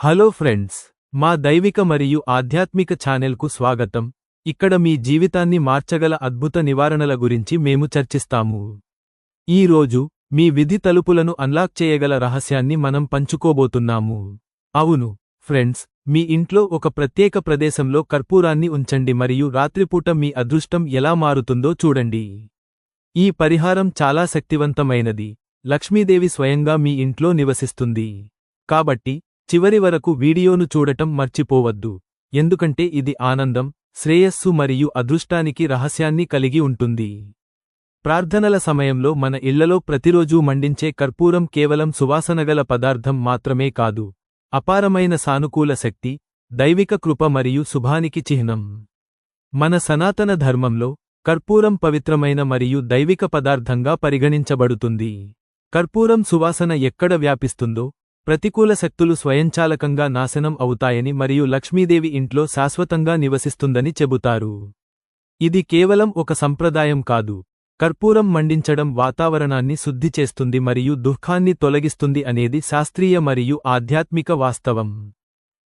Hello friends మా దైవిక మరియు ఆధ్యాత్మిక ఛానెల్కు స్వాగతం. ఇక్కడ మీ జీవితాన్ని మార్చగల అద్భుత నివారణల గురించి మేము చర్చిస్తాము. ఈ రోజు మీ విధి తలుపులను అన్లాక్ చేయగల రహస్యాన్ని మనం పంచుకోబోతున్నాము. అవును ఫ్రెండ్స్ మీ ఇంట్లో ఒక ప్రత్యేక ప్రదేశంలో కర్పూరాన్ని ఉంచండి మరియు రాత్రిపూట మీ అదృష్టం ఎలా మారుతుందో చూడండి. ఈ పరిహారం చాలా శక్తివంతమైనది. లక్ష్మీదేవి స్వయంగా మీ ఇంట్లో నివసిస్తుంది. కాబట్టి చివరి వరకు వీడియోను చూడటం మర్చిపోవద్దు. ఎందుకంటే ఇది ఆనందం శ్రేయస్సు మరియు అదృష్టానికి రహస్యాన్ని కలిగి ఉంటుంది. ప్రార్థనల సమయంలో మన ఇళ్ళలో ప్రతిరోజూ మండించే కర్పూరం కేవలం సువాసనగల పదార్థం మాత్రమే కాదు. అపారమైన సానుకూల శక్తి దైవిక కృప మరియు శుభానికి చిహ్నం. మన సనాతన ధర్మంలో కర్పూరం పవిత్రమైన మరియు దైవిక పదార్థంగా పరిగణించబడుతుంది. కర్పూరం సువాసన ఎక్కడ వ్యాపిస్తుందో ప్రతికూల శక్తులు స్వయంచాలకంగా నాశనం అవుతాయని మరియు లక్ష్మీదేవి ఇంట్లో శాశ్వతంగా నివసిస్తుందని చెబుతారు. ఇది కేవలం ఒక సంప్రదాయం కాదు. కర్పూరం మండించడం వాతావరణాన్ని శుద్ధి చేస్తుంది మరియు దుఃఖాన్ని తొలగిస్తుంది అనేది శాస్త్రీయ మరియు ఆధ్యాత్మిక వాస్తవం.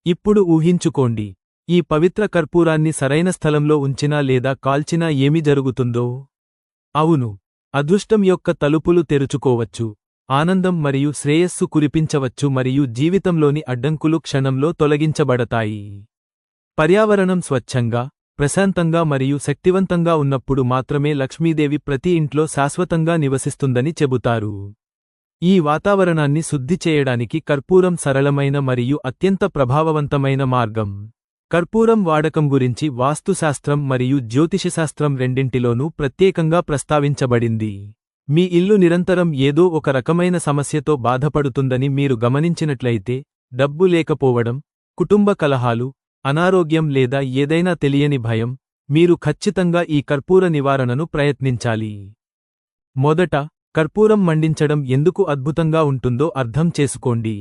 ఇప్పుడు ఊహించుకోండి. ఈ పవిత్ర కర్పూరాన్ని సరైన స్థలంలో ఉంచినా లేదా కాల్చినా ఏమి జరుగుతుందో? అవును. అదృష్టం యొక్క తలుపులు తెరుచుకోవచ్చు. ఆనందం మరియు శ్రేయస్సు కురిపించవచ్చు మరియు జీవితంలోని అడ్డంకులు క్షణంలో తొలగించబడతాయి. పర్యావరణం స్వచ్ఛంగా ప్రశాంతంగా మరియు శక్తివంతంగా ఉన్నప్పుడు మాత్రమే లక్ష్మీదేవి ప్రతి ఇంట్లో శాశ్వతంగా నివసిస్తుందని చెబుతారు. ఈ వాతావరణాన్ని శుద్ధి చేయడానికి కర్పూరం సరళమైన మరియు అత్యంత ప్రభావవంతమైన మార్గం. కర్పూరం వాడకం గురించి వాస్తుశాస్త్రం మరియు జ్యోతిషశాస్త్రం రెండింటిలోనూ ప్రత్యేకంగా ప్రస్తావించబడింది. మీ ఇల్లు నిరంతరం ఏదో ఒక రకమైన సమస్యతో బాధపడుతుందని మీరు గమనించినట్లయితే డబ్బు లేకపోవడం కుటుంబ కలహాలు అనారోగ్యం లేదా ఏదైనా తెలియని భయం మీరు ఖచ్చితంగా ఈ కర్పూర నివారణను ప్రయత్నించాలి. మొదట కర్పూరం మండించడం ఎందుకు అద్భుతంగా ఉంటుందో అర్థం చేసుకోండి.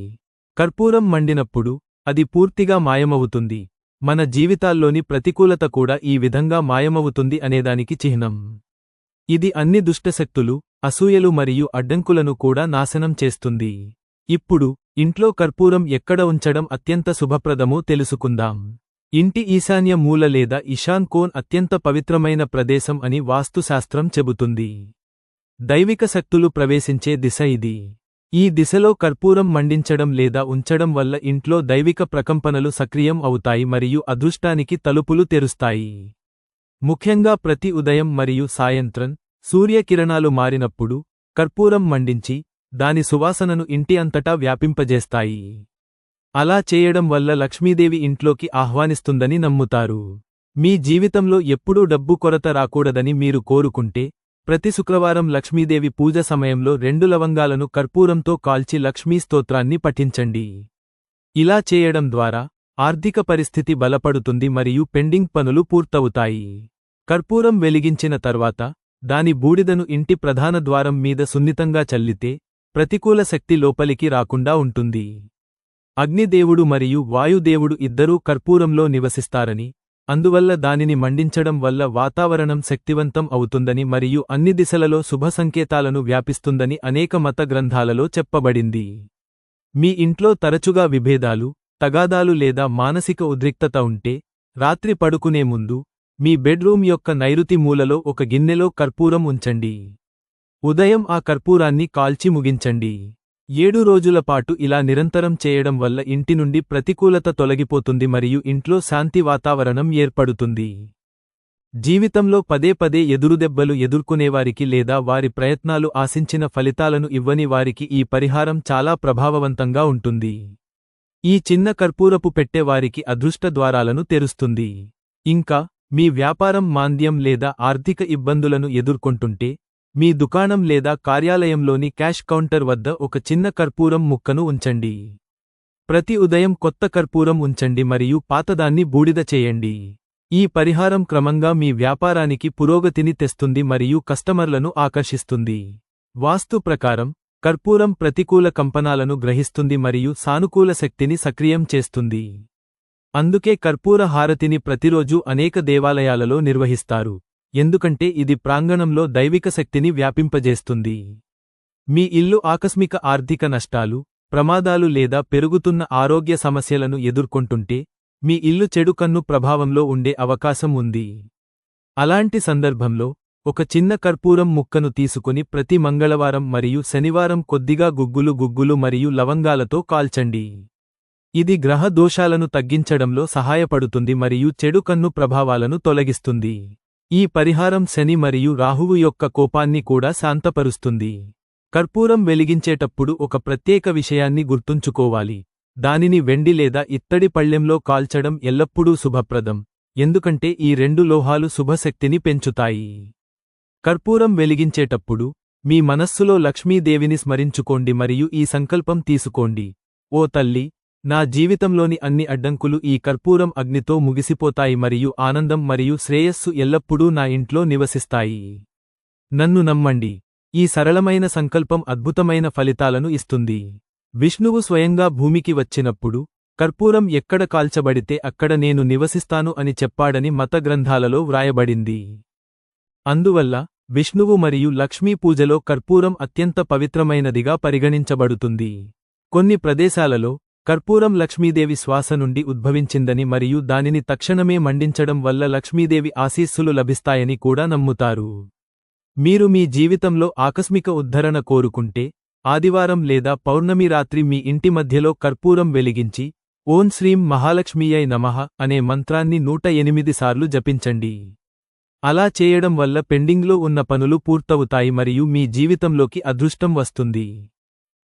కర్పూరం మండినప్పుడు అది పూర్తిగా మాయమవుతుంది. మన జీవితాల్లోని ప్రతికూలత కూడా ఈ విధంగా మాయమవుతుంది అనేదానికి చిహ్నం. ఇది అన్ని దుష్టశక్తులు అసూయలు మరియు అడ్డంకులను కూడా నాశనం చేస్తుంది. ఇప్పుడు ఇంట్లో కర్పూరం ఎక్కడ ఉంచడం అత్యంత శుభప్రదమో తెలుసుకుందాం. ఇంటి ఈశాన్య మూల లేదా ఇషాన్ కోన్ అత్యంత పవిత్రమైన ప్రదేశం అని వాస్తుశాస్త్రం చెబుతుంది. దైవిక శక్తులు ప్రవేశించే దిశ ఇది. ఈ దిశలో కర్పూరం మండించడం లేదా ఉంచడం వల్ల ఇంట్లో దైవిక ప్రకంపనలు సక్రియం అవుతాయి మరియు అదృష్టానికి తలుపులు తెరుస్తాయి. ముఖ్యంగా ప్రతి ఉదయం మరియు సాయంత్రం సూర్యకిరణాలు మారినప్పుడు కర్పూరం మండించి దాని సువాసనను ఇంటి అంతటా వ్యాపింపజేస్తాయి. అలా చేయడం వల్ల లక్ష్మీదేవి ఇంట్లోకి ఆహ్వానిస్తుందని నమ్ముతారు. మీ జీవితంలో ఎప్పుడూ డబ్బు కొరత రాకూడదని మీరు కోరుకుంటే ప్రతి శుక్రవారం లక్ష్మీదేవి పూజ సమయంలో రెండు లవంగాలను కర్పూరంతో కాల్చి లక్ష్మీ స్తోత్రాన్ని పఠించండి. ఇలా చేయడం ద్వారా ఆర్థిక పరిస్థితి బలపడుతుంది మరియు పెండింగ్ పనులు పూర్తవుతాయి. కర్పూరం వెలిగించిన తర్వాత దాని బూడిదను ఇంటి ప్రధాన ద్వారం మీద సున్నితంగా చల్లితే ప్రతికూల శక్తి లోపలికి రాకుండా ఉంటుంది. అగ్నిదేవుడు మరియు వాయుదేవుడు ఇద్దరూ కర్పూరంలో నివసిస్తారని అందువల్ల దానిని మండించడం వల్ల వాతావరణం శక్తివంతం అవుతుందని మరియు అన్ని దిశలలో శుభ సంకేతాలను వ్యాపిస్తుందని అనేక మత గ్రంథాలలో చెప్పబడింది. మీ ఇంట్లో తరచుగా విభేదాలు తగాదాలు లేదా మానసిక ఉద్రిక్తత ఉంటే రాత్రి పడుకునే ముందు మీ బెడ్రూమ్ యొక్క నైరుతి మూలలో ఒక గిన్నెలో కర్పూరం ఉంచండి. ఉదయం ఆ కర్పూరాన్ని కాల్చి ముగించండి. ఏడు రోజుల పాటు ఇలా నిరంతరం చేయడం వల్ల ఇంటి నుండి ప్రతికూలత తొలగిపోతుంది మరియు ఇంట్లో శాంతి వాతావరణం ఏర్పడుతుంది. జీవితంలో పదే పదే ఎదురుదెబ్బలు ఎదుర్కొనేవారికి లేదా వారి ప్రయత్నాలు ఆశించిన ఫలితాలను ఇవ్వని వారికి ఈ పరిహారం చాలా ప్రభావవంతంగా ఉంటుంది. ఈ చిన్న కర్పూరపు పెట్టేవారికి అదృష్ట ద్వారాలను తెరుస్తుంది. ఇంకా మీ వ్యాపారం మాంద్యం లేదా ఆర్థిక ఇబ్బందులను ఎదుర్కొంటుంటే మీ దుకాణం లేదా కార్యాలయంలోని క్యాష్ కౌంటర్ వద్ద ఒక చిన్న కర్పూరం ముక్కను ఉంచండి. ప్రతి ఉదయం కొత్త కర్పూరం ఉంచండి మరియు పాతదాన్ని బూడిద చేయండి. ఈ పరిహారం క్రమంగా మీ వ్యాపారానికి పురోగతిని తెస్తుంది మరియు కస్టమర్లను ఆకర్షిస్తుంది. వాస్తు ప్రకారం కర్పూరం ప్రతికూల కంపనాలను గ్రహిస్తుంది మరియు సానుకూల శక్తిని సక్రియం చేస్తుంది. అందుకే కర్పూర హారతిని ప్రతిరోజూ అనేక దేవాలయాలలో నిర్వహిస్తారు. ఎందుకంటే ఇది ప్రాంగణంలో దైవిక శక్తిని వ్యాపింపజేస్తుంది. మీ ఇల్లు ఆకస్మిక ఆర్థిక నష్టాలు ప్రమాదాలు లేదా పెరుగుతున్న ఆరోగ్య సమస్యలను ఎదుర్కొంటుంటే మీ ఇల్లు చెడు కన్ను ప్రభావంలో ఉండే అవకాశం ఉంది. అలాంటి సందర్భంలో ఒక చిన్న కర్పూరం ముక్కను తీసుకుని ప్రతి మంగళవారం మరియు శనివారం కొద్దిగా గుగ్గులు గుగ్గులు మరియు లవంగాలతో కాల్చండి. ఇది గ్రహ దోషాలను తగ్గించడంలో సహాయపడుతుంది మరియు చెడు కన్ను ప్రభావాలను తొలగిస్తుంది. ఈ పరిహారం శని మరియు రాహువు యొక్క కోపాన్ని కూడా శాంతపరుస్తుంది. కర్పూరం వెలిగించేటప్పుడు ఒక ప్రత్యేక విషయాన్ని గుర్తుంచుకోవాలి. దానిని వెండి లేదా ఇత్తడి పళ్ళెంలో కాల్చడం ఎల్లప్పుడూ శుభప్రదం. ఎందుకంటే ఈ రెండు లోహాలు శుభశక్తిని పెంచుతాయి. కర్పూరం వెలిగించేటప్పుడు మీ మనస్సులో లక్ష్మీదేవిని స్మరించుకోండి మరియు ఈ సంకల్పం తీసుకోండి. ఓ తల్లి నా జీవితంలోని అన్ని అడ్డంకులు ఈ కర్పూరం అగ్నితో ముగిసిపోతాయి మరియు ఆనందం మరియు శ్రేయస్సు ఎల్లప్పుడూ నా ఇంట్లో నివసిస్తాయి. నన్ను నమ్మండి. ఈ సరళమైన సంకల్పం అద్భుతమైన ఫలితాలను ఇస్తుంది. విష్ణువు స్వయంగా భూమికి వచ్చినప్పుడు కర్పూరం ఎక్కడ కాల్చబడితే అక్కడ నేను నివసిస్తాను అని చెప్పాడని మత గ్రంథాలలో వ్రాయబడింది. అందువల్ల విష్ణువు మరియు లక్ష్మీ పూజలో కర్పూరం అత్యంత పవిత్రమైనదిగా పరిగణించబడుతుంది. కొన్ని ప్రదేశాలలో కర్పూరం లక్ష్మీదేవి శ్వాస నుండి ఉద్భవించిందని మరియు దానిని తక్షణమే మండించడం వల్ల లక్ష్మీదేవి ఆశీస్సులు లభిస్తాయని కూడా నమ్ముతారు. మీరు మీ జీవితంలో ఆకస్మిక ఉద్ధరణ కోరుకుంటే ఆదివారం లేదా పౌర్ణమి రాత్రి మీ ఇంటి మధ్యలో కర్పూరం వెలిగించి ఓం శ్రీం మహాలక్ష్మీయై నమః అనే మంత్రాన్ని నూట ఎనిమిది సార్లు జపించండి. అలా చేయడం వల్ల పెండింగ్లో ఉన్న పనులు పూర్తవుతాయి మరియు మీ జీవితంలోకి అదృష్టం వస్తుంది.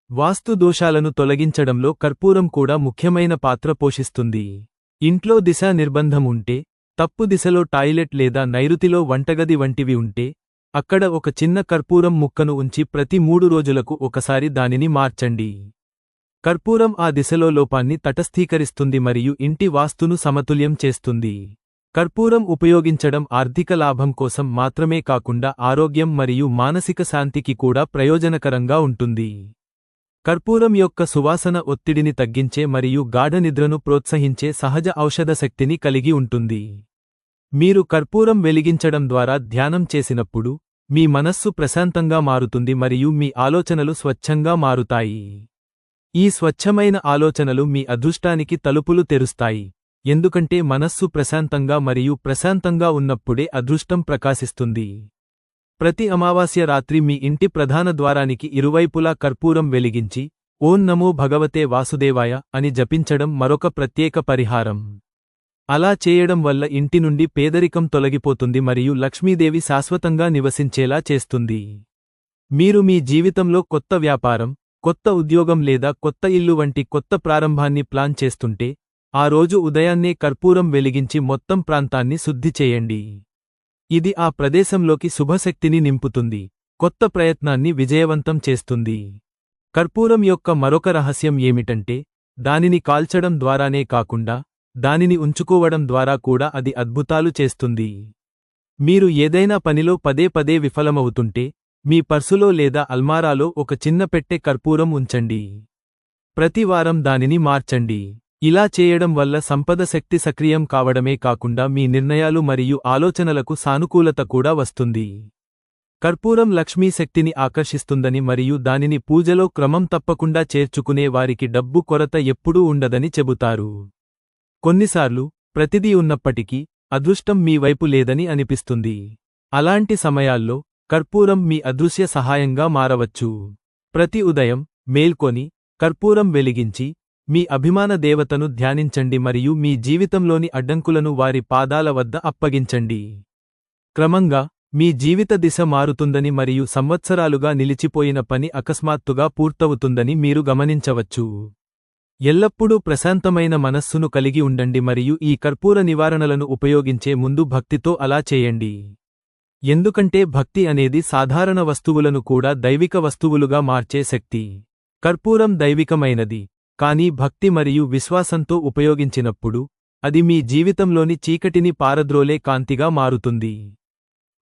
వాస్తు దోషాలను తొలగించడంలో కర్పూరం కూడా ముఖ్యమైన పాత్ర పోషిస్తుంది. ఇంట్లో దిశా నిర్బంధం ఉంటే తప్పు దిశలో టాయిలెట్ లేదా నైరుతిలో వంటగది వంటివి ఉంటే అక్కడ ఒక చిన్న కర్పూరం ముక్కను ఉంచి ప్రతి మూడు రోజులకు ఒకసారి దానిని మార్చండి. కర్పూరం ఆ దిశలో లోపాన్ని తటస్థీకరిస్తుంది మరియు ఇంటి వాస్తును సమతుల్యం చేస్తుంది. కర్పూరం ఉపయోగించడం ఆర్థిక లాభం కోసం మాత్రమే కాకుండా ఆరోగ్యం మరియు మానసిక శాంతికి కూడా ప్రయోజనకరంగా ఉంటుంది. కర్పూరం యొక్క సువాసన ఒత్తిడిని తగ్గించే మరియు గాఢనిద్రను ప్రోత్సహించే సహజ ఔషధ శక్తిని కలిగి ఉంటుంది. మీరు కర్పూరం వెలిగించడం ద్వారా ధ్యానం చేసినప్పుడు మీ మనస్సు ప్రశాంతంగా మారుతుంది మరియు మీ ఆలోచనలు స్వచ్ఛంగా మారుతాయి. ఈ స్వచ్ఛమైన ఆలోచనలు మీ అదృష్టానికి తలుపులు తెరుస్తాయి. ఎందుకంటే మనస్సు ప్రశాంతంగా మరియు ప్రశాంతంగా ఉన్నప్పుడే అదృష్టం ప్రకాశిస్తుంది. ప్రతి అమావాస్య రాత్రి మీ ఇంటి ప్రధాన ద్వారానికి ఇరువైపులా కర్పూరం వెలిగించి ఓం నమో భగవతే వాసుదేవాయ అని జపించడం మరొక ప్రత్యేక పరిహారం. అలా చేయడం వల్ల ఇంటి నుండి పేదరికం తొలగిపోతుంది మరియు లక్ష్మీదేవి శాశ్వతంగా నివసించేలా చేస్తుంది. మీరు మీ జీవితంలో కొత్త వ్యాపారం కొత్త ఉద్యోగం లేదా కొత్త ఇల్లు వంటి కొత్త ప్రారంభాన్ని ప్లాన్ చేస్తుంటే ఆ రోజు ఉదయాన్నే కర్పూరం వెలిగించి మొత్తం ప్రాంతాన్ని శుద్ధి చేయండి. ఇది ఆ ప్రదేశంలోకి శుభశక్తిని నింపుతుంది కొత్త ప్రయత్నాన్ని విజయవంతం చేస్తుంది. కర్పూరం యొక్క మరొక రహస్యం ఏమిటంటే దానిని కాల్చడం ద్వారానే కాకుండా దానిని ఉంచుకోవడం ద్వారా కూడా అది అద్భుతాలు చేస్తుంది. మీరు ఏదైనా పనిలో పదే పదే విఫలమవుతుంటే మీ పర్సులో లేదా అల్మారాలో ఒక చిన్న పెట్టె కర్పూరం ఉంచండి. ప్రతి వారం దానిని మార్చండి. ఇలా చేయడం వల్ల సంపద శక్తి సక్రియం కావడమే కాకుండా మీ నిర్ణయాలు మరియు ఆలోచనలకు సానుకూలత కూడా వస్తుంది. కర్పూరం లక్ష్మీ శక్తిని ఆకర్షిస్తుందని మరియు దానిని పూజలో క్రమం తప్పకుండా చేర్చుకునే వారికి డబ్బు కొరత ఎప్పుడూ ఉండదని చెబుతారు. కొన్నిసార్లు ప్రతిదీ ఉన్నప్పటికీ అదృష్టం మీ వైపు లేదని అనిపిస్తుంది. అలాంటి సమయాల్లో కర్పూరం మీ అదృశ్య సహాయంగా మారవచ్చు. ప్రతి ఉదయం మేల్కొని కర్పూరం వెలిగించి మీ అభిమాన దేవతను ధ్యానించండి మరియు మీ జీవితంలోని అడ్డంకులను వారి పాదాల వద్ద అప్పగించండి. క్రమంగా మీ జీవిత దిశ మారుతుందని మరియు సంవత్సరాలుగా నిలిచిపోయిన పని అకస్మాత్తుగా పూర్తవుతుందని మీరు గమనించవచ్చు. ఎల్లప్పుడూ ప్రశాంతమైన మనస్సును కలిగి ఉండండి మరియు ఈ కర్పూర నివారణలను ఉపయోగించే ముందు భక్తితో అలా చేయండి. ఎందుకంటే భక్తి అనేది సాధారణ వస్తువులను కూడా దైవిక వస్తువులుగా మార్చే శక్తి. కర్పూరం దైవికమైనది. కానీ భక్తి మరియు విశ్వాసంతో ఉపయోగించినప్పుడు అది మీ జీవితంలోని చీకటిని పారద్రోలే కాంతిగా మారుతుంది.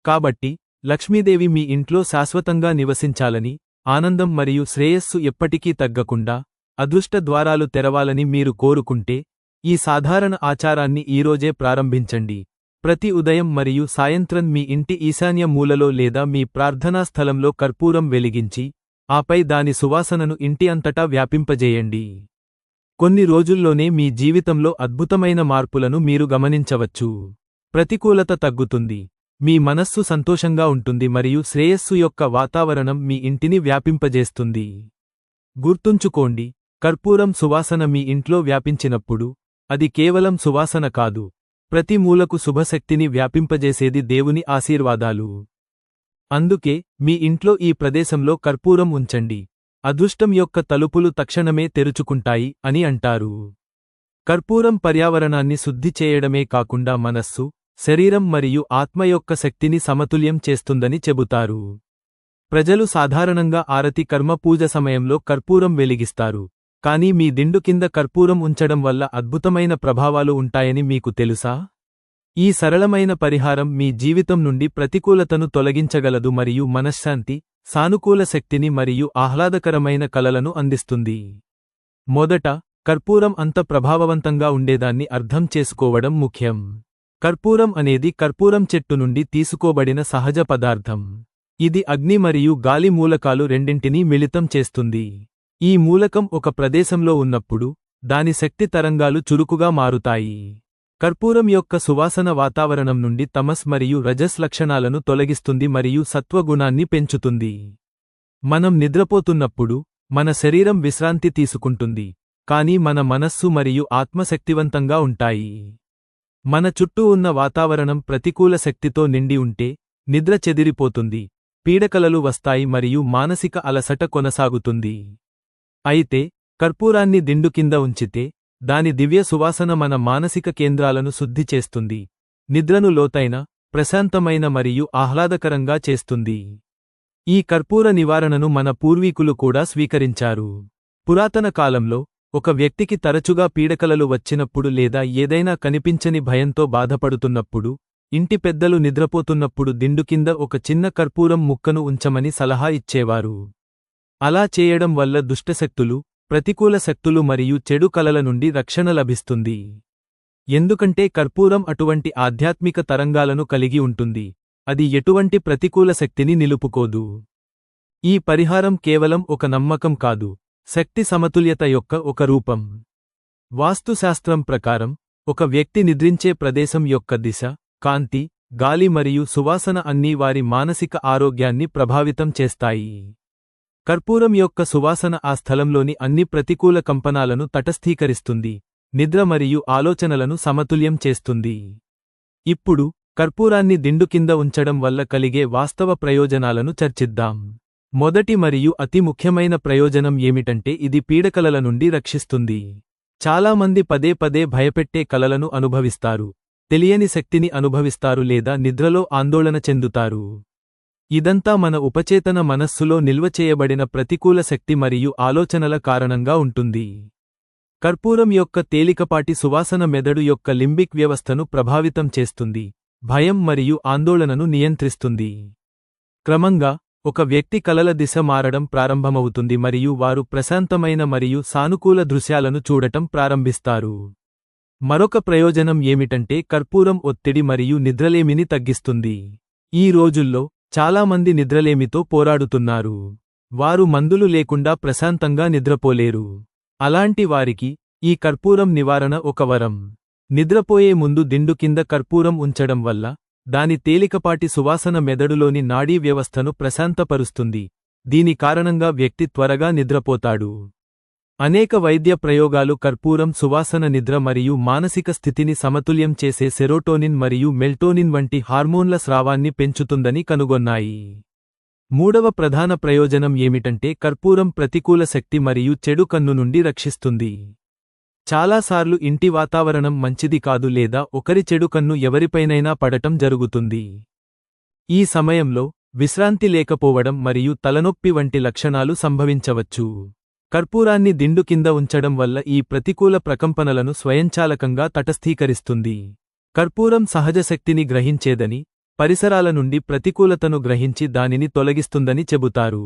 కాబట్టి లక్ష్మీదేవి మీ ఇంట్లో శాశ్వతంగా నివసించాలని ఆనందం మరియు శ్రేయస్సు ఎప్పటికీ తగ్గకుండా అదృష్ట ద్వారాలు తెరవాలని మీరు కోరుకుంటే ఈ సాధారణ ఆచారాన్ని ఈరోజే ప్రారంభించండి. ప్రతి ఉదయం మరియు సాయంత్రం మీ ఇంటి ఈశాన్య మూలలో లేదా మీ ప్రార్థనా స్థలంలో కర్పూరం వెలిగించి ఆపై దాని సువాసనను ఇంటి అంతటా వ్యాపింపజేయండి. కొన్ని రోజుల్లోనే మీ జీవితంలో అద్భుతమైన మార్పులను మీరు గమనించవచ్చు. ప్రతికూలత తగ్గుతుంది. మీ మనస్సు సంతోషంగా ఉంటుంది మరియు శ్రేయస్సు యొక్క వాతావరణం మీ ఇంటిని వ్యాపింపజేస్తుంది. గుర్తుంచుకోండి కర్పూరం సువాసన మీ ఇంట్లో వ్యాపించినప్పుడు అది కేవలం సువాసన కాదు. ప్రతి మూలకు శుభశక్తిని వ్యాపింపజేసేది దేవుని ఆశీర్వాదాలు. అందుకే మీ ఇంట్లో ఈ ప్రదేశంలో కర్పూరం ఉంచండి. అదృష్టం యొక్క తలుపులు తక్షణమే తెరుచుకుంటాయి అని అంటారు. కర్పూరం పర్యావరణాన్ని శుద్ధి చేయడమే కాకుండా మనస్సు శరీరం మరియు ఆత్మ యొక్క శక్తిని సమతుల్యం చేస్తుందని చెబుతారు. ప్రజలు సాధారణంగా ఆరతి కర్మ పూజ సమయంలో కర్పూరం వెలిగిస్తారు. కానీ మీ దిండు కింద కర్పూరం ఉంచడం వల్ల అద్భుతమైన ప్రభావాలు ఉంటాయని మీకు తెలుసా? ఈ సరళమైన పరిహారం మీ జీవితం నుండి ప్రతికూలతను తొలగించగలదు మరియు మనశ్శాంతి సానుకూల శక్తిని మరియు ఆహ్లాదకరమైన కలలను అందిస్తుంది. మొదట కర్పూరం అంత ప్రభావవంతంగా ఉండేదాన్ని అర్థం చేసుకోవడం ముఖ్యం. కర్పూరం అనేది కర్పూరం చెట్టు నుండి తీసుకోబడిన సహజ పదార్థం. ఇది అగ్ని మరియు గాలి మూలకాలు రెండింటినీ మిళితం చేస్తుంది. ఈ మూలకం ఒక ప్రదేశంలో ఉన్నప్పుడు దాని శక్తి తరంగాలు చురుకుగా మారుతాయి. కర్పూరం యొక్క సువాసన వాతావరణం నుండి తమస్ మరియు రజస్ లక్షణాలను తొలగిస్తుంది మరియు సత్వగుణాన్ని పెంచుతుంది. మనం నిద్రపోతున్నప్పుడు మన శరీరం విశ్రాంతి తీసుకుంటుంది కాని మన మనస్సు మరియు ఆత్మ శక్తివంతంగా ఉంటాయి. మన చుట్టూ ఉన్న వాతావరణం ప్రతికూల శక్తితో నిండి ఉంటే నిద్ర చెదిరిపోతుంది పీడకలలు వస్తాయి మరియు మానసిక అలసట కొనసాగుతుంది. అయితే కర్పూరాన్ని దిండు కింద ఉంచితే దాని దివ్య సువాసన మన మానసిక కేంద్రాలను శుద్ధి చేస్తుంది. నిద్రను లోతైన ప్రశాంతమైన మరియు ఆహ్లాదకరంగా చేస్తుంది. ఈ కర్పూర నివారణను మన పూర్వీకులు కూడా స్వీకరించారు. పురాతన కాలంలో ఒక వ్యక్తికి తరచుగా పీడకలలు వచ్చినప్పుడు లేదా ఏదైనా కనిపించని భయంతో బాధపడుతున్నప్పుడు ఇంటి పెద్దలు నిద్రపోతున్నప్పుడు దిండు కింద ఒక చిన్న కర్పూరం ముక్కను ఉంచమని సలహా ఇచ్చేవారు. అలా చేయడం వల్ల దుష్టశక్తులు ప్రతికూల శక్తులు మరియు చెడు కలల నుండి రక్షణ లభిస్తుంది. ఎందుకంటే కర్పూరం అటువంటి ఆధ్యాత్మిక తరంగాలను కలిగి ఉంటుంది. అది ఎటువంటి ప్రతికూల శక్తిని నిలుపుకోదు. ఈ పరిహారం కేవలం ఒక నమ్మకం కాదు. శక్తి సమతుల్యత యొక్క ఒక రూపం. వాస్తుశాస్త్రం ప్రకారం ఒక వ్యక్తి నిద్రించే ప్రదేశం యొక్క దిశ కాంతి గాలి మరియు సువాసన అన్నీ వారి మానసిక ఆరోగ్యాన్ని ప్రభావితం చేస్తాయి. కర్పూరం యొక్క సువాసన ఆ స్థలంలోని అన్ని ప్రతికూల కంపనాలను తటస్థీకరిస్తుంది నిద్ర మరియు ఆలోచనలను సమతుల్యం చేస్తుంది. ఇప్పుడు కర్పూరాన్ని దిండు కింద ఉంచడం వల్ల కలిగే వాస్తవ ప్రయోజనాలను చర్చిద్దాం. మొదటి మరియు అతి ముఖ్యమైన ప్రయోజనం ఏమిటంటే ఇది పీడకలల నుండి రక్షిస్తుంది. చాలామంది పదే పదే భయపెట్టే కలలను అనుభవిస్తారు తెలియని శక్తిని అనుభవిస్తారు లేదా నిద్రలో ఆందోళన చెందుతారు. ఇదంతా మన ఉపచేతన మనస్సులో నిల్వ చేయబడిన ప్రతికూల శక్తి మరియు ఆలోచనల కారణంగా ఉంటుంది. కర్పూరం యొక్క తేలికపాటి సువాసన మెదడు యొక్క లింబిక్ వ్యవస్థను ప్రభావితం చేస్తుంది భయం మరియు ఆందోళనను నియంత్రిస్తుంది. క్రమంగా ఒక వ్యక్తి కలల దిశ మారడం ప్రారంభమవుతుంది మరియు వారు ప్రశాంతమైన మరియు సానుకూల దృశ్యాలను చూడటం ప్రారంభిస్తారు. మరొక ప్రయోజనం ఏమిటంటే కర్పూరం ఒత్తిడి మరియు నిద్రలేమిని తగ్గిస్తుంది. ఈ రోజుల్లో చాలామంది నిద్రలేమితో పోరాడుతున్నారు. వారు మందులు లేకుండా ప్రశాంతంగా నిద్రపోలేరు. అలాంటి వారికి ఈ కర్పూరం నివారణ ఒక వరం. నిద్రపోయే ముందు దిండు కింద కర్పూరం ఉంచడం వల్ల దాని తేలికపాటి సువాసన మెదడులోని నాడీ వ్యవస్థను ప్రశాంతపరుస్తుంది. దీని కారణంగా వ్యక్తి త్వరగా నిద్రపోతాడు. అనేక వైద్య ప్రయోగాలు కర్పూరం సువాసన నిద్ర మరియు మానసిక స్థితిని సమతుల్యం చేసే సెరోటోనిన్ మరియు మెల్టోనిన్ వంటి హార్మోన్ల స్రావాన్ని పెంచుతుందని కనుగొన్నాయి. మూడవ ప్రధాన ప్రయోజనం ఏమిటంటే కర్పూరం ప్రతికూల శక్తి మరియు చెడు కన్ను నుండి రక్షిస్తుంది. చాలాసార్లు ఇంటి వాతావరణం మంచిది కాదు లేదా ఒకరి చెడు కన్ను ఎవరిపైనైనా పడటం జరుగుతుంది. ఈ సమయంలో విశ్రాంతి లేకపోవడం మరియు తలనొప్పి వంటి లక్షణాలు సంభవించవచ్చు. కర్పూరాన్ని దిండు కింద ఉంచడం వల్ల ఈ ప్రతికూల ప్రకంపనలను స్వయంచాలకంగా తటస్థీకరిస్తుంది. కర్పూరం సహజశక్తిని గ్రహించేదని పరిసరాల నుండి ప్రతికూలతను గ్రహించి దానిని తొలగిస్తుందని చెబుతారు.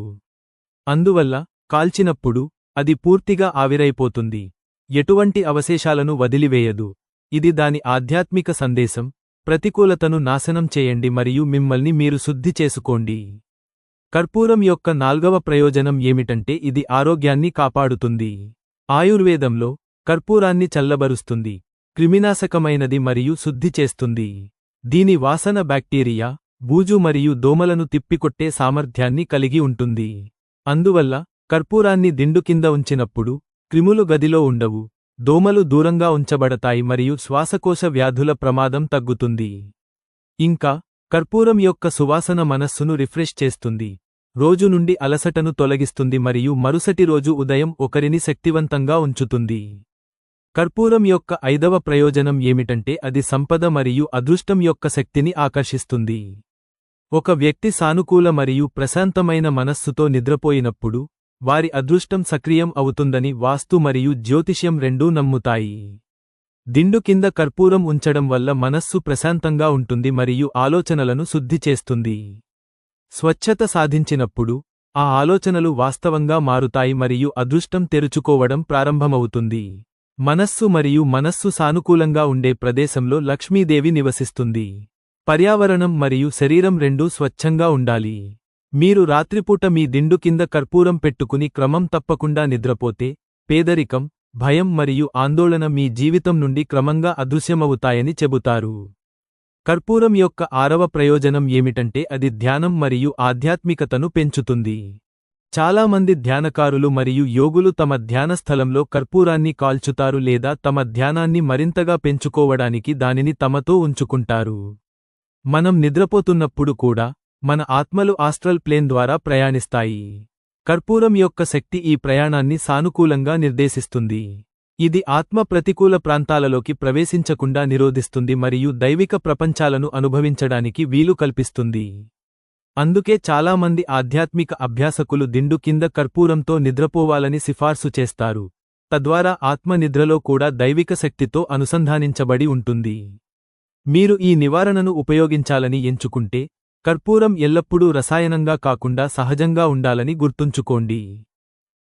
అందువల్ల కాల్చినప్పుడు అది పూర్తిగా ఆవిరైపోతుంది. ఎటువంటి అవశేషాలను వదిలివేయదు. ఇది దాని ఆధ్యాత్మిక సందేశం ప్రతికూలతను నాశనం చేయండి మరియు మిమ్మల్ని మీరు శుద్ధి చేసుకోండి. కర్పూరం యొక్క నాల్గవ ప్రయోజనం ఏమిటంటే ఇది ఆరోగ్యాన్ని కాపాడుతుంది. ఆయుర్వేదంలో కర్పూరాన్ని చల్లబరుస్తుంది క్రిమినాశకమైనది మరియు శుద్ధి చేస్తుంది. దీని వాసన బ్యాక్టీరియా బూజు మరియు దోమలను తిప్పికొట్టే సామర్థ్యాన్ని కలిగి ఉంటుంది. అందువల్ల కర్పూరాన్ని దిండు కింద ఉంచినప్పుడు క్రిములు గదిలో ఉండవు దోమలు దూరంగా ఉంచబడతాయి మరియు శ్వాసకోశ వ్యాధుల ప్రమాదం తగ్గుతుంది. ఇంకా కర్పూరం యొక్క సువాసన మనస్సును రిఫ్రెష్ చేస్తుంది. రోజు నుండి అలసటను తొలగిస్తుంది మరియు మరుసటి రోజు ఉదయం ఒకరిని శక్తివంతంగా ఉంచుతుంది. కర్పూరం యొక్క ఐదవ ప్రయోజనం ఏమిటంటే అది సంపద మరియు అదృష్టం యొక్క శక్తిని ఆకర్షిస్తుంది. ఒక వ్యక్తి సానుకూల మరియు ప్రశాంతమైన మనస్సుతో నిద్రపోయినప్పుడు వారి అదృష్టం సక్రియం అవుతుందని వాస్తు మరియు జ్యోతిష్యం రెండూ నమ్ముతాయి. దిండు కింద కర్పూరం ఉంచడం వల్ల మనస్సు ప్రశాంతంగా ఉంటుంది మరియు ఆలోచనలను శుద్ధి చేస్తుంది. స్వచ్ఛత సాధించినప్పుడు ఆ ఆలోచనలు వాస్తవంగా మారుతాయి మరియు అదృష్టం తెరుచుకోవడం ప్రారంభమవుతుంది. మనస్సు మరియు మనస్సు సానుకూలంగా ఉండే ప్రదేశంలో లక్ష్మీదేవి నివసిస్తుంది. పర్యావరణం మరియు శరీరం రెండూ స్వచ్ఛంగా ఉండాలి. మీరు రాత్రిపూట మీ దిండు కింద కర్పూరం పెట్టుకుని క్రమం తప్పకుండా నిద్రపోతే పేదరికం భయం మరియు ఆందోళన మీ జీవితం నుండి క్రమంగా అదృశ్యమవుతాయని చెబుతారు. కర్పూరం యొక్క ఆరవ ప్రయోజనం ఏమిటంటే అది ధ్యానం మరియు ఆధ్యాత్మికతను పెంచుతుంది. చాలామంది ధ్యానకారులు మరియు యోగులు తమ ధ్యాన స్థలంలో కర్పూరాన్ని కాల్చుతారు లేదా తమ ధ్యానాన్ని మరింతగా పెంచుకోవడానికి దానిని తమతో ఉంచుకుంటారు. మనం నిద్రపోతున్నప్పుడు కూడా మన ఆత్మలు ఆస్ట్రల్ ప్లేన్ ద్వారా ప్రయాణిస్తాయి. కర్పూరం యొక్క శక్తి ఈ ప్రయాణాన్ని సానుకూలంగా నిర్దేశిస్తుంది. ఇది ఆత్మ ప్రతికూల ప్రాంతాలలోకి ప్రవేశించకుండా నిరోధిస్తుంది మరియు దైవిక ప్రపంచాలను అనుభవించడానికి వీలు కల్పిస్తుంది. అందుకే చాలామంది ఆధ్యాత్మిక అభ్యాసకులు దిండు కింద కర్పూరంతో నిద్రపోవాలని సిఫార్సు చేస్తారు. తద్వారా ఆత్మ నిద్రలో కూడా దైవిక శక్తితో అనుసంధానించబడి ఉంటుంది. మీరు ఈ నివారణను ఉపయోగించాలని ఎంచుకుంటే కర్పూరం ఎల్లప్పుడూ రసాయనంగా కాకుండా సహజంగా ఉండాలని గుర్తుంచుకోండి.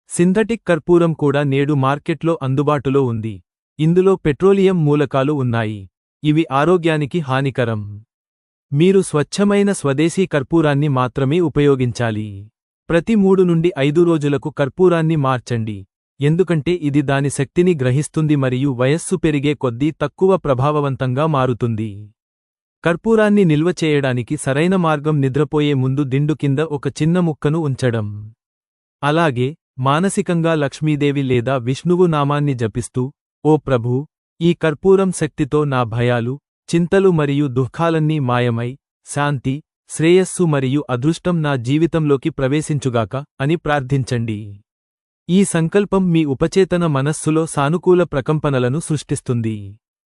సింథటిక్ కర్పూరం కూడా నేడు మార్కెట్లో అందుబాటులో ఉంది. ఇందులో పెట్రోలియం మూలకాలు ఉన్నాయి. ఇవి ఆరోగ్యానికి హానికరం. మీరు స్వచ్ఛమైన స్వదేశీ కర్పూరాన్ని మాత్రమే ఉపయోగించాలి. ప్రతి మూడు నుండి ఐదు రోజులకు కర్పూరాన్ని మార్చండి. ఎందుకంటే ఇది దాని శక్తిని గ్రహిస్తుంది మరియు వయస్సు పెరిగే కొద్దీ తక్కువ ప్రభావవంతంగా మారుతుంది. కర్పూరాన్ని నిల్వ చేయడానికి సరైన మార్గం నిద్రపోయే ముందు దిండు కింద ఒక చిన్న ముక్కను ఉంచడం. అలాగే మానసికంగా లక్ష్మీదేవి లేదా విష్ణువు నామాన్ని జపిస్తూ ఓ ప్రభూ ఈ కర్పూరం శక్తితో నా భయాలు చింతలు మరియు దుఃఖాలన్నీ మాయమై శాంతి శ్రేయస్సు మరియు అదృష్టం నా జీవితంలోకి ప్రవేశించుగాక అని ప్రార్థించండి. ఈ సంకల్పం మీ ఉపచేతన మనస్సులో సానుకూల ప్రకంపనలను సృష్టిస్తుంది.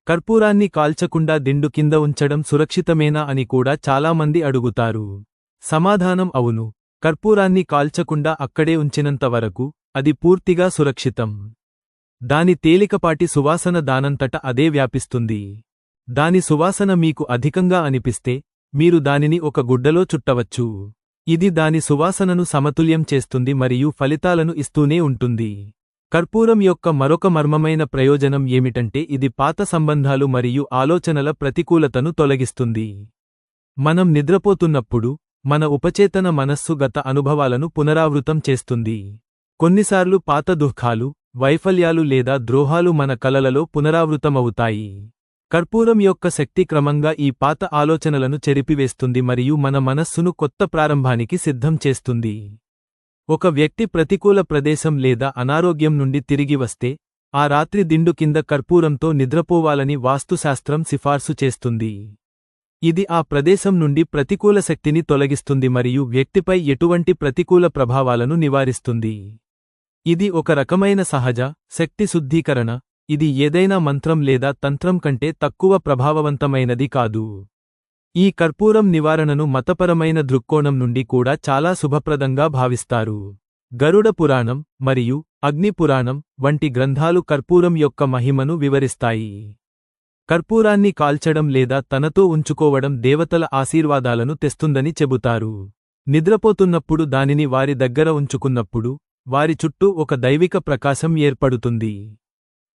కర్పూరాన్ని కాల్చకుండా దిండు కింద ఉంచడం సురక్షితమేనా అని కూడా చాలామంది అడుగుతారు. సమాధానం అవును. కర్పూరాన్ని కాల్చకుండా అక్కడే ఉంచినంత వరకు అది పూర్తిగా సురక్షితం. దాని తేలికపాటి సువాసన దానంతట అదే వ్యాపిస్తుంది. దాని సువాసన మీకు అధికంగా అనిపిస్తే మీరు దానిని ఒక గుడ్డలో చుట్టవచ్చు. ఇది దాని సువాసనను సమతుల్యం చేస్తుంది మరియు ఫలితాలను ఇస్తూనే ఉంటుంది. కర్పూరం యొక్క మరొక మర్మమైన ప్రయోజనం ఏమిటంటే ఇది పాత సంబంధాలు మరియు ఆలోచనల ప్రతికూలతను తొలగిస్తుంది. మనం నిద్రపోతున్నప్పుడు మన ఉపచేతన మనస్సు గత అనుభవాలను పునరావృతం చేస్తుంది. కొన్నిసార్లు పాత దుఃఖాలు వైఫల్యాలు లేదా ద్రోహాలు మన కలలలో పునరావృతమవుతాయి. కర్పూరం యొక్క శక్తి క్రమంగా ఈ పాత ఆలోచనలను చెరిపివేస్తుంది మరియు మన మనస్సును కొత్త ప్రారంభానికి సిద్ధం చేస్తుంది. ఒక వ్యక్తి ప్రతికూల ప్రదేశం లేదా అనారోగ్యం నుండి తిరిగి వస్తే ఆ రాత్రి దిండు కింద కర్పూరంతో నిద్రపోవాలని వాస్తుశాస్త్రం సిఫార్సు చేస్తుంది. ఇది ఆ ప్రదేశం నుండి ప్రతికూల శక్తిని తొలగిస్తుంది మరియు వ్యక్తిపై ఎటువంటి ప్రతికూల ప్రభావాలను నివారిస్తుంది. ఇది ఒక రకమైన సహజ శక్తి శుద్ధీకరణ ఇది ఏదైనా మంత్రం లేదా తంత్రం కంటే తక్కువ ప్రభావవంతమైనది కాదు. ఈ కర్పూరం నివారణను మతపరమైన దృక్కోణం నుండి కూడా చాలా శుభప్రదంగా భావిస్తారు. గరుడ పురాణం మరియు అగ్ని పురాణం వంటి గ్రంథాలు కర్పూరం యొక్క మహిమను వివరిస్తాయి. కర్పూరాన్ని కాల్చడం లేదా తనతో ఉంచుకోవడం దేవతల ఆశీర్వాదాలను తెస్తుందని చెబుతారు. నిద్రపోతున్నప్పుడు దానిని వారి దగ్గర ఉంచుకున్నప్పుడు వారి చుట్టూ ఒక దైవిక ప్రకాశం ఏర్పడుతుంది.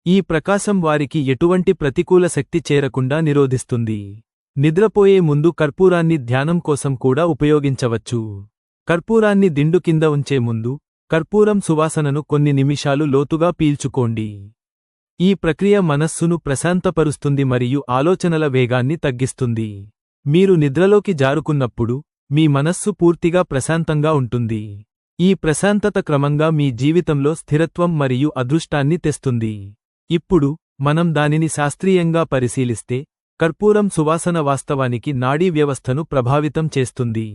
ఈ ప్రకాశం వారికి ఎటువంటి ప్రతికూల శక్తి చేరకుండా నిరోధిస్తుంది. నిద్రపోయే ముందు కర్పూరాన్ని ధ్యానం కోసం కూడా ఉపయోగించవచ్చు. కర్పూరాన్ని దిండు కింద ఉంచే ముందు కర్పూరం సువాసనను కొన్ని నిమిషాలు లోతుగా పీల్చుకోండి. ఈ ప్రక్రియ మనస్సును ప్రశాంతపరుస్తుంది మరియు ఆలోచనల వేగాన్ని తగ్గిస్తుంది. మీరు నిద్రలోకి జారుకున్నప్పుడు మీ మనస్సు పూర్తిగా ప్రశాంతంగా ఉంటుంది. ఈ ప్రశాంతత క్రమంగా మీ జీవితంలో స్థిరత్వం మరియు అదృష్టాన్ని తెస్తుంది. ఇప్పుడు మనం దానిని శాస్త్రీయంగా పరిశీలిస్తే కర్పూరం సువాసన వాస్తవానికి నాడీ వ్యవస్థను ప్రభావితం చేస్తుంది.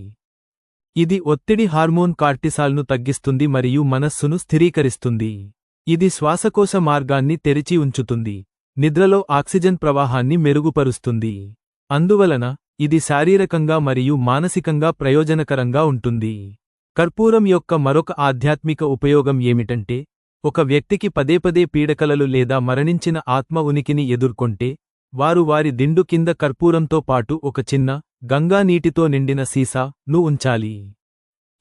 ఇది ఒత్తిడి హార్మోన్ కార్టిసాల్ను తగ్గిస్తుంది మరియు మనస్సును స్థిరీకరిస్తుంది. ఇది శ్వాసకోశ మార్గాన్ని తెరిచి ఉంచుతుంది. నిద్రలో ఆక్సిజన్ ప్రవాహాన్ని మెరుగుపరుస్తుంది. అందువలన ఇది శారీరకంగా మరియు మానసికంగా ప్రయోజనకరంగా ఉంటుంది. కర్పూరం యొక్క మరొక ఆధ్యాత్మిక ఉపయోగం ఏమిటంటే ఒక వ్యక్తికి పదేపదే పీడకలలు లేదా మరణించిన ఆత్మ ఉనికిని ఎదుర్కొంటే వారు వారి దిండు కింద కర్పూరంతో పాటు ఒక చిన్న గంగా నీటితో నిండిన సీసా ను ఉంచాలి.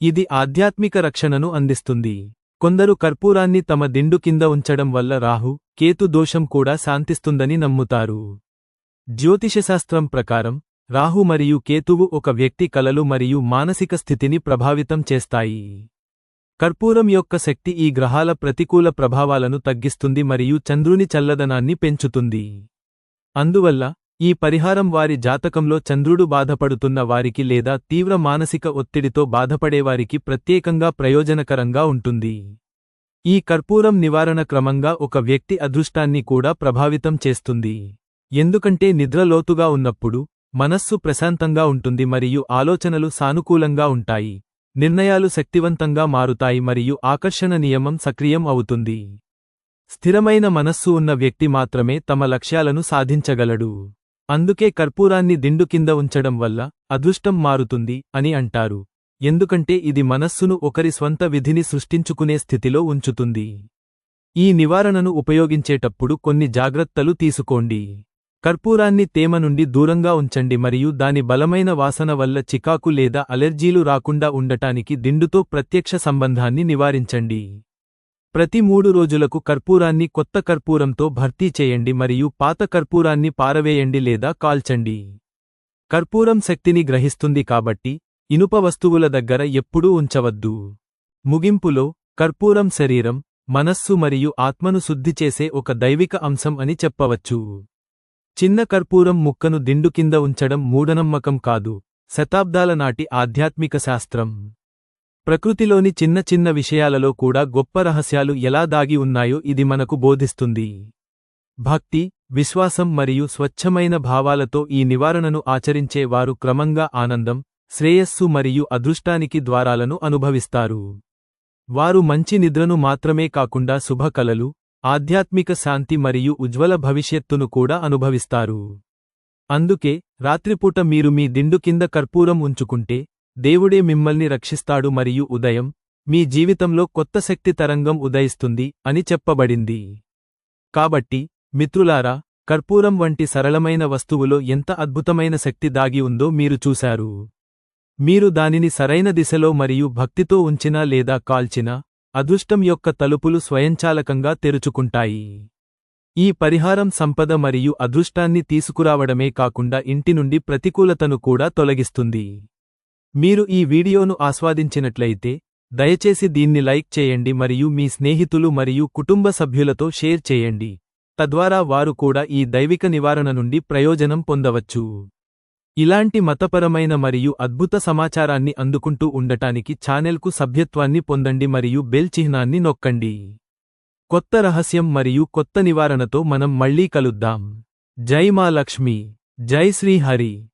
ఇది ఆధ్యాత్మిక రక్షణను అందిస్తుంది. కొందరు కర్పూరాన్ని తమ దిండు కింద ఉంచడం వల్ల రాహు కేతు దోషం కూడా శాంతిస్తుందని నమ్ముతారు. జ్యోతిషశాస్త్రం ప్రకారం రాహు మరియు కేతువు ఒక వ్యక్తి కలలు మరియు మానసిక స్థితిని ప్రభావితం చేస్తాయి. కర్పూరం యొక్క శక్తి ఈ గ్రహాల ప్రతికూల ప్రభావాలను తగ్గిస్తుంది మరియు చంద్రుని చల్లదనాన్ని పెంచుతుంది. అందువల్ల ఈ పరిహారం వారి జాతకంలో చంద్రుడు బాధపడుతున్న వారికి లేదా తీవ్ర మానసిక ఒత్తిడితో బాధపడేవారికి ప్రత్యేకంగా ప్రయోజనకరంగా ఉంటుంది. ఈ కర్పూరం నివారణ క్రమంగా ఒక వ్యక్తి అదృష్టాన్ని కూడా ప్రభావితం చేస్తుంది. ఎందుకంటే నిద్ర లోతుగా ఉన్నప్పుడు మనస్సు ప్రశాంతంగా ఉంటుంది మరియు ఆలోచనలు సానుకూలంగా ఉంటాయి. నిర్ణయాలు శక్తివంతంగా మారుతాయి మరియు ఆకర్షణ నియమం సక్రియం అవుతుంది. స్థిరమైన మనస్సు ఉన్న వ్యక్తి మాత్రమే తమ లక్ష్యాలను సాధించగలడు. అందుకే కర్పూరాన్ని దిండు కింద ఉంచడం వల్ల అదృష్టం మారుతుంది అని అంటారు. ఎందుకంటే ఇది మనస్సును ఒకరి స్వంత విధిని సృష్టించుకునే స్థితిలో ఉంచుతుంది. ఈ నివారణను ఉపయోగించేటప్పుడు కొన్ని జాగ్రత్తలు తీసుకోండి. కర్పూరాన్ని తేమ నుండి దూరంగా ఉంచండి మరియు దాని బలమైన వాసన వల్ల చికాకు లేదా అలెర్జీలు రాకుండా ఉండటానికి దిండుతో ప్రత్యక్ష సంబంధాన్ని నివారించండి. ప్రతి మూడు రోజులకు కర్పూరాన్ని కొత్త కర్పూరంతో భర్తీ చేయండి మరియు పాత కర్పూరాన్ని పారవేయండి లేదా కాల్చండి. కర్పూరం శక్తిని గ్రహిస్తుంది కాబట్టి ఇనుప వస్తువుల దగ్గర ఎప్పుడూ ఉంచవద్దు. ముగింపులో కర్పూరం శరీరం మనస్సు మరియు ఆత్మను శుద్ధి చేసే ఒక దైవిక అంశం అని చెప్పవచ్చు. చిన్న కర్పూరం ముక్కను దిండు కింద ఉంచడం మూఢనమ్మకం కాదు శతాబ్దాల నాటి ఆధ్యాత్మిక శాస్త్రం. ప్రకృతిలోని చిన్న చిన్న విషయాలలో కూడా గొప్ప రహస్యాలు ఎలా దాగి ఉన్నాయో ఇది మనకు బోధిస్తుంది. భక్తి విశ్వాసం మరియు స్వచ్ఛమైన భావాలతో ఈ నివారణను ఆచరించే వారు క్రమంగా ఆనందం శ్రేయస్సు మరియు అదృష్టానికి ద్వారాలను అనుభవిస్తారు. వారు మంచి నిద్రను మాత్రమే కాకుండా శుభకలలు ఆధ్యాత్మిక శాంతి మరియు ఉజ్వల భవిష్యత్తును కూడా అనుభవిస్తారు. అందుకే రాత్రిపూట మీరు మీ దిండు కింద కర్పూరం ఉంచుకుంటే దేవుడే మిమ్మల్ని రక్షిస్తాడు మరియు ఉదయం మీ జీవితంలో కొత్త శక్తి తరంగం ఉదయిస్తుంది అని చెప్పబడింది. కాబట్టి మిత్రులారా కర్పూరం వంటి సరళమైన వస్తువులో ఎంత అద్భుతమైన శక్తి దాగి ఉందో మీరు చూశారు. మీరు దానిని సరైన దిశలో మరియు భక్తితో ఉంచినా లేదా కాల్చినా అదృష్టం యొక్క తలుపులు స్వయంచాలకంగా తెరుచుకుంటాయి. ఈ పరిహారం సంపద మరియు అదృష్టాన్ని తీసుకురావడమే కాకుండా ఇంటి నుండి ప్రతికూలతను కూడా తొలగిస్తుంది. మీరు ఈ వీడియోను ఆస్వాదించినట్లయితే దయచేసి దీన్ని లైక్ చేయండి మరియు మీ స్నేహితులు మరియు కుటుంబ సభ్యులతో షేర్ చేయండి. తద్వారా వారు కూడా ఈ దైవిక నివారణ నుండి ప్రయోజనం పొందవచ్చు. ఇలాంటి మతపరమైన మరియు అద్భుత సమాచారాన్ని అందుకుంటూ ఉండటానికి ఛానెల్కు సభ్యత్వాన్ని పొందండి మరియు బెల్ చిహ్నాన్ని నొక్కండి. కొత్త రహస్యం మరియు కొత్త నివారణతో మనం మళ్ళీ కలుద్దాం. జై మా లక్ష్మి. జై శ్రీహరి